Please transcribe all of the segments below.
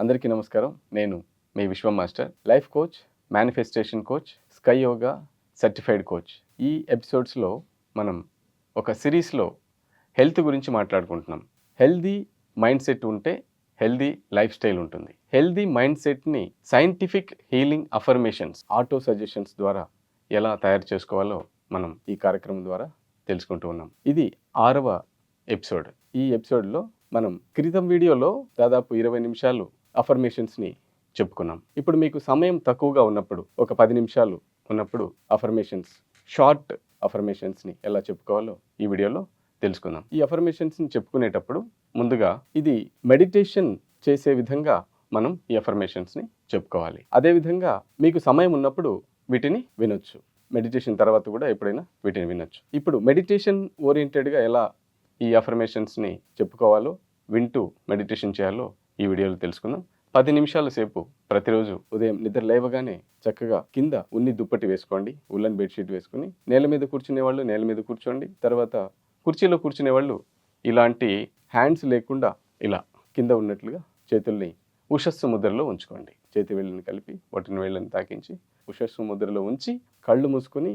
అందరికీ నమస్కారం. నేను మీ Vishwam master. Life coach manifestation coach sky yoga certified coach. ఈ ఎపిసోడ్స్లో మనం ఒక సిరీస్లో హెల్త్ గురించి మాట్లాడుకుంటున్నాం. హెల్దీ మైండ్ సెట్ ఉంటే హెల్దీ లైఫ్ స్టైల్ ఉంటుంది. హెల్దీ మైండ్ సెట్ని scientific healing affirmations auto suggestions ద్వారా ఎలా తయారు చేసుకోవాలో మనం ఈ కార్యక్రమం ద్వారా తెలుసుకుంటూ ఉన్నాం. ఇది ఆరవ ఎపిసోడ్ ఈ ఎపిసోడ్లో మనం క్రితం వీడియోలో దాదాపు ఇరవై నిమిషాలు అఫర్మేషన్స్ని చెప్పుకున్నాం. ఇప్పుడు మీకు సమయం తక్కువగా ఉన్నప్పుడు ఒక పది నిమిషాలు ఉన్నప్పుడు అఫర్మేషన్స్ షార్ట్ అఫర్మేషన్స్ని ఎలా చెప్పుకోవాలో ఈ వీడియోలో తెలుసుకుందాం. ఈ అఫర్మేషన్స్ని చెప్పుకునేటప్పుడు ముందుగా ఇది మెడిటేషన్ చేసే విధంగా మనం ఈ అఫర్మేషన్స్ని చెప్పుకోవాలి. అదేవిధంగా మీకు సమయం ఉన్నప్పుడు వీటిని వినొచ్చు. మెడిటేషన్ తర్వాత కూడా ఎప్పుడైనా వీటిని వినొచ్చు. ఇప్పుడు మెడిటేషన్ ఓరియంటెడ్గా ఎలా ఈ అఫర్మేషన్స్ని చెప్పుకోవాలో వింటూ మెడిటేషన్ చేయాలో ఈ వీడియోలో తెలుసుకుందాం. పది నిమిషాల సేపు ప్రతిరోజు ఉదయం నిద్ర లేవగానే చక్కగా కింద ఉన్ని దుప్పటి వేసుకోండి ఉల్లన్ బెడ్షీట్ వేసుకుని నేల మీద కూర్చునే వాళ్ళు నేల మీద కూర్చోండి తర్వాత కుర్చీలో కూర్చునే వాళ్ళు ఇలాంటి హ్యాండ్స్ లేకుండా ఇలా కింద ఉన్నట్లుగా చేతుల్ని ఉషస్సు ముద్రలో ఉంచుకోండి. చేతి వేళ్ళని కలిపి వాటిని వేళ్ళని తాకించి ఉషస్సు ముద్రలో ఉంచి కళ్ళు మూసుకుని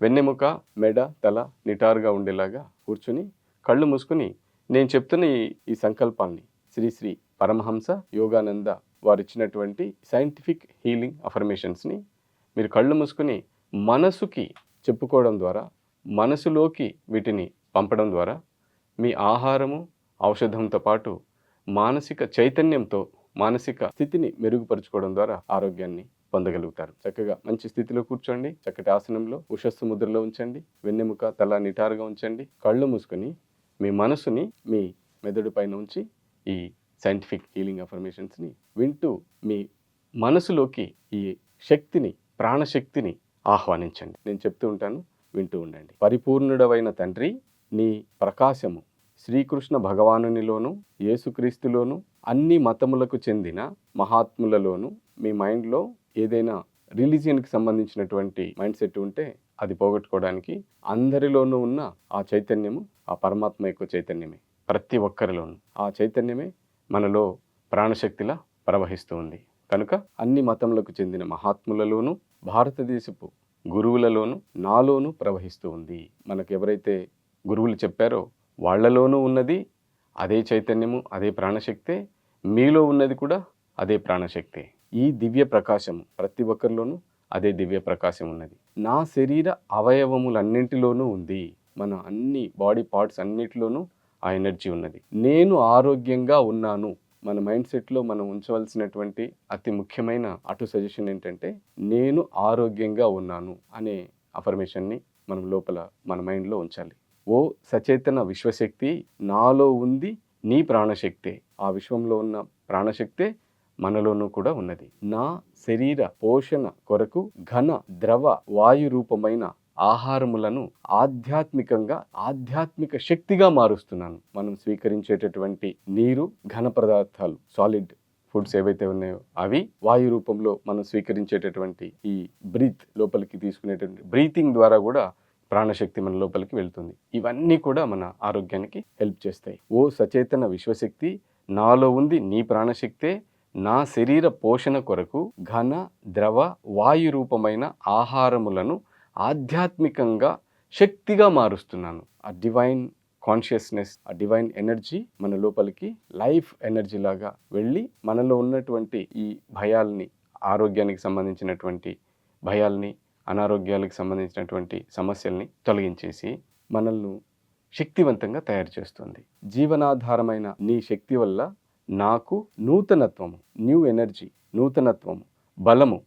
వెన్నెముక మెడ తల నిటారుగా ఉండేలాగా కూర్చుని కళ్ళు మూసుకుని నేను చెప్తున్న ఈ సంకల్పాన్ని శ్రీశ్రీ పరమహంస యోగానంద వారు ఇచ్చినటువంటి సైంటిఫిక్ హీలింగ్ అఫర్మేషన్స్ని మీరు కళ్ళు మూసుకుని మనసుకి చెప్పుకోవడం ద్వారా మనసులోకి వీటిని పంపడం ద్వారా మీ ఆహారము ఔషధంతో పాటు మానసిక చైతన్యంతో మానసిక స్థితిని మెరుగుపరుచుకోవడం ద్వారా ఆరోగ్యాన్ని పొందగలుగుతారు. చక్కగా మంచి స్థితిలో కూర్చోండి చక్కటి ఆసనంలో ఉషస్సు ముద్రలో ఉంచండి వెన్నెముక తల నిటారుగా ఉంచండి కళ్ళు మూసుకొని మీ మనసుని మీ మెదడు పైన ఉంచి ఈ సైంటిఫిక్ హీలింగ్ అఫర్మేషన్స్ని వింటూ మీ మనసులోకి ఈ శక్తిని ప్రాణశక్తిని ఆహ్వానించండి. నేను చెప్తూ ఉంటాను వింటూ ఉండండి. పరిపూర్ణుడవైన తండ్రి నీ ప్రకాశము శ్రీకృష్ణ భగవానునిలోను యేసుక్రీస్తులోను అన్ని మతములకు చెందిన మహాత్ములలోను మీ మైండ్లో ఏదైనా రిలీజియన్కి సంబంధించినటువంటి మైండ్ సెట్ ఉంటే అది పోగొట్టుకోవడానికి అందరిలోనూ ఉన్న ఆ చైతన్యము ఆ పరమాత్మ యొక్క చైతన్యమే. ప్రతి ఒక్కరిలోనూ ఆ చైతన్యమే మనలో ప్రాణశక్తిలా ప్రవహిస్తూ ఉంది. కనుక అన్ని మతములకు చెందిన మహాత్ములలోనూ భారతదేశపు గురువులలోనూ నాలోనూ ప్రవహిస్తూ ఉంది. మనకు ఎవరైతే గురువులు చెప్పారో వాళ్ళలోనూ ఉన్నది అదే చైతన్యము అదే ప్రాణశక్తే మీలో ఉన్నది కూడా అదే ప్రాణశక్తే. ఈ దివ్య ప్రకాశము ప్రతి ఒక్కరిలోనూ అదే దివ్య ప్రకాశం ఉన్నది. నా శరీర అవయవములన్నింటిలోనూ ఉంది. మన అన్ని బాడీ పార్ట్స్ అన్నిటిలోనూ ఆ ఎనర్జీ ఉన్నది. నేను ఆరోగ్యంగా ఉన్నాను. మన మైండ్ సెట్లో మనం ఉంచవలసినటువంటి అతి ముఖ్యమైన అటు సజెషన్ ఏంటంటే నేను ఆరోగ్యంగా ఉన్నాను అనే అఫర్మేషన్ని మనం లోపల మన మైండ్లో ఉంచాలి. ఓ సచేతన విశ్వశక్తి నాలో ఉంది నీ ప్రాణశక్తే. ఆ విశ్వంలో ఉన్న ప్రాణశక్తే మనలోనూ కూడా ఉన్నది. నా శరీర పోషణ కొరకు ఘన ద్రవ వాయు రూపమైన ఆహారములను ఆధ్యాత్మికంగా ఆధ్యాత్మిక శక్తిగా మారుస్తున్నాను. మనం స్వీకరించేటటువంటి నీరు ఘన పదార్థాలు సాలిడ్ ఫుడ్స్ ఏవైతే ఉన్నాయో అవి వాయు రూపంలో మనం స్వీకరించేటటువంటి ఈ బ్రీత్ లోపలికి తీసుకునేటువంటి బ్రీతింగ్ ద్వారా కూడా ప్రాణశక్తి మన లోపలికి వెళ్తుంది. ఇవన్నీ కూడా మన ఆరోగ్యానికి హెల్ప్ చేస్తాయి. ఓ సచేతన విశ్వశక్తి నాలో ఉంది నీ ప్రాణశక్తే నా శరీర పోషణ కొరకు ఘన ద్రవ వాయు రూపమైన ఆహారములను ఆధ్యాత్మికంగా శక్తిగా మారుస్తున్నాను. ఆ డివైన్ కాన్షియస్నెస్ ఆ డివైన్ ఎనర్జీ మన లోపలికి లైఫ్ ఎనర్జీ లాగా వెళ్ళి మనలో ఉన్నటువంటి ఈ భయాల్ని ఆరోగ్యానికి సంబంధించినటువంటి భయాల్ని అనారోగ్యాలకు సంబంధించినటువంటి సమస్యల్ని తొలగించేసి మనల్ని శక్తివంతంగా తయారు చేస్తుంది. జీవనాధారమైన నీ శక్తి వల్ల నాకు నూతనత్వము న్యూ ఎనర్జీ నూతనత్వము బలము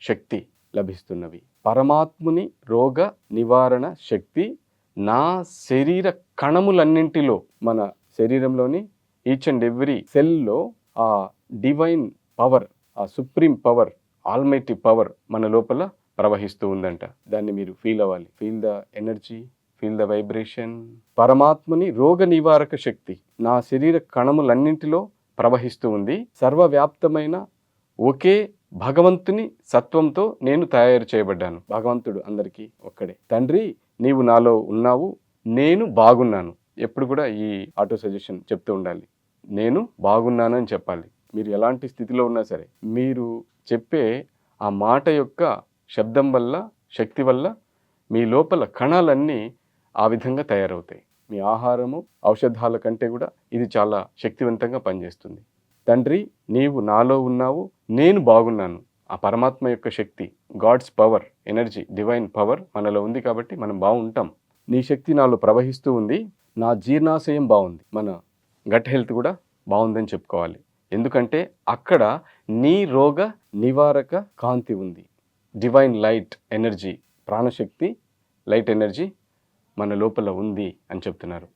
శక్తి లభిస్తున్నవి. పరమాత్ముని రోగ నివారణ శక్తి నా శరీర కణములన్నింటిలో మన శరీరంలోని ఈచ్ అండ్ ఎవ్రీ సెల్లో ఆ డివైన్ పవర్ ఆ సుప్రీం పవర్ ఆల్మైటీ పవర్ మన లోపల ప్రవహిస్తూ ఉందంట. దాన్ని మీరు ఫీల్ అవ్వాలి. Feel the energy feel the vibration పరమాత్ముని రోగ నివారక శక్తి నా శరీర కణములన్నింటిలో ప్రవహిస్తూ ఉంది. సర్వవ్యాప్తమైన ఒకే భగవంతుని సత్వంతో నేను తయారు చేయబడ్డాను. భగవంతుడు అందరికీ ఒక్కడే. తండ్రి నీవు నాలో ఉన్నావు నేను బాగున్నాను. ఎప్పుడు కూడా ఈ ఆటో సజెషన్ చెప్తూ ఉండాలి. నేను బాగున్నానని చెప్పాలి. మీరు ఎలాంటి స్థితిలో ఉన్నా సరే మీరు చెప్పే ఆ మాట యొక్క శబ్దం వల్ల శక్తి వల్ల మీ లోపల కణాలన్నీ ఆ విధంగా తయారవుతాయి. మీ ఆహారము ఔషధాల కంటే కూడా ఇది చాలా శక్తివంతంగా పనిచేస్తుంది. తండ్రి నీవు నాలో ఉన్నావు నేను బాగున్నాను. ఆ పరమాత్మ యొక్క శక్తి God's power energy divine power మనలో ఉంది కాబట్టి మనం బాగుంటాం. నీ శక్తి నాలో ప్రవహిస్తూ ఉంది నా జీర్ణాశయం బాగుంది. మన గట్ హెల్త్ కూడా బాగుందని చెప్పుకోవాలి. ఎందుకంటే అక్కడ నీ రోగ నివారక కాంతి ఉంది. డివైన్ లైట్ ఎనర్జీ ప్రాణశక్తి లైట్ ఎనర్జీ మన లోపల ఉంది అని చెప్తున్నారు.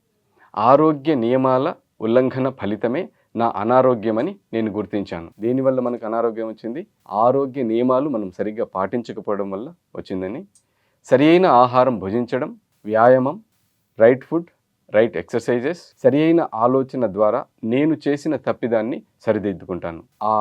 ఆరోగ్య నియమాల ఉల్లంఘన ఫలితమే నా అనారోగ్యమని నేను గుర్తించాను. దీనివల్ల మనకు అనారోగ్యం వచ్చింది. ఆరోగ్య నియమాలు మనం సరిగ్గా పాటించకపోవడం వల్ల వచ్చిందని. సరి అయిన ఆహారం భుజించడం వ్యాయామం రైట్ ఫుడ్ రైట్ ఎక్సర్సైజెస్ సరి అయిన ఆలోచన ద్వారా నేను చేసిన తప్పిదాన్ని సరిదిద్దుకుంటాను. ఆ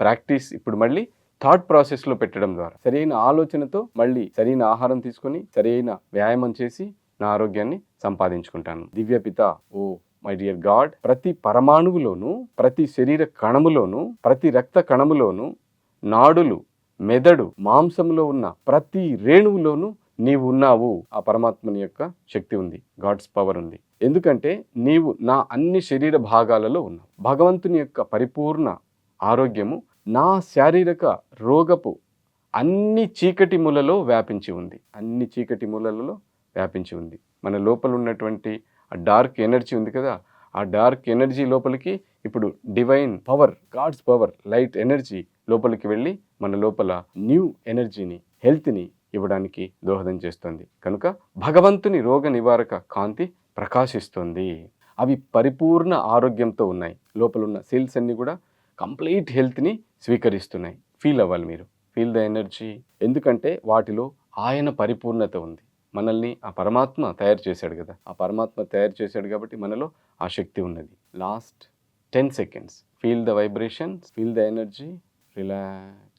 ప్రాక్టీస్ ఇప్పుడు మళ్ళీ థాట్ ప్రాసెస్లో పెట్టడం ద్వారా. సరైన ఆలోచనతో మళ్ళీ సరైన ఆహారం తీసుకొని సరైన వ్యాయామం చేసి నా ఆరోగ్యాన్ని సంపాదించుకుంటాను. దివ్యపిత ఓ మై డియర్ గాడ్ ప్రతి పరమాణువులోను ప్రతి శరీర కణములోను ప్రతి రక్త కణములోను నాడులు మెదడు మాంసంలో ఉన్న ప్రతి రేణువులోను నీవు ఉన్నావు. ఆ పరమాత్మని యొక్క శక్తి ఉంది. గాడ్స్ పవర్ ఉంది. ఎందుకంటే నీవు నా అన్ని శరీర భాగాలలో ఉన్నావు. భగవంతుని యొక్క పరిపూర్ణ ఆరోగ్యము నా శారీరక రోగపు అన్ని చీకటి మూలలో వ్యాపించి ఉంది. అన్ని చీకటి మూలలలో వ్యాపించి ఉంది. మన లోపల ఉన్నటువంటి ఆ డార్క్ ఎనర్జీ ఉంది కదా ఆ డార్క్ ఎనర్జీ లోపలికి ఇప్పుడు divine power God's power light energy లోపలికి వెళ్ళి మన లోపల న్యూ ఎనర్జీని హెల్త్ని ఇవ్వడానికి దోహదం చేస్తుంది. కనుక భగవంతుని రోగ నివారక కాంతి ప్రకాశిస్తుంది. అవి పరిపూర్ణ ఆరోగ్యంతో ఉన్నాయి. లోపల ఉన్న సెల్స్ అన్నీ కూడా కంప్లీట్ హెల్త్ని స్వీకరిస్తున్నాయి. ఫీల్ అవ్వాలి మీరు. Feel the energy. ఎందుకంటే వాటిలో ఆయన పరిపూర్ణత ఉంది. మనల్ని ఆ పరమాత్మ తయారు చేశాడు కదా. ఆ పరమాత్మ తయారు చేశాడు కాబట్టి మనలో ఆ శక్తి ఉన్నది. Last ten seconds feel the vibration feel the energy relax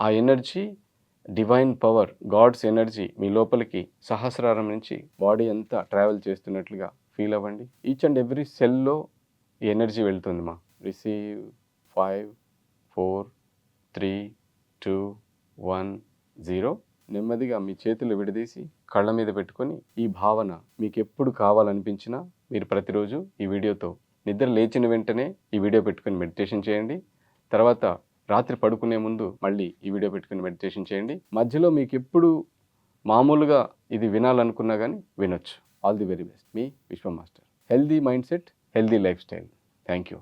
ఆ energy divine power God's energy మీ లోపలికి సహస్రారం నుంచి బాడీ అంతా ట్రావెల్ చేస్తున్నట్లుగా ఫీల్ అవ్వండి. ఈచ్ అండ్ ఎవ్రీ సెల్లో ఈ ఎనర్జీ వెళ్తుంది మా. Receive five four three two one zero నెమ్మదిగా మీ చేతులు విడదీసి కళ్ళ మీద పెట్టుకొని ఈ భావన మీకు ఎప్పుడు కావాలనిపించినా మీరు ప్రతిరోజు ఈ వీడియోతో నిద్ర లేచిన వెంటనే ఈ వీడియో పెట్టుకొని మెడిటేషన్ చేయండి. తర్వాత రాత్రి పడుకునే ముందు మళ్ళీ ఈ వీడియో పెట్టుకుని మెడిటేషన్ చేయండి. మధ్యలో మీకు ఎప్పుడు మామూలుగా ఇది వినాలనుకున్నా కానీ వినొచ్చు. All the very best. Me Vishwa master. Healthy mindset healthy lifestyle. Thank you.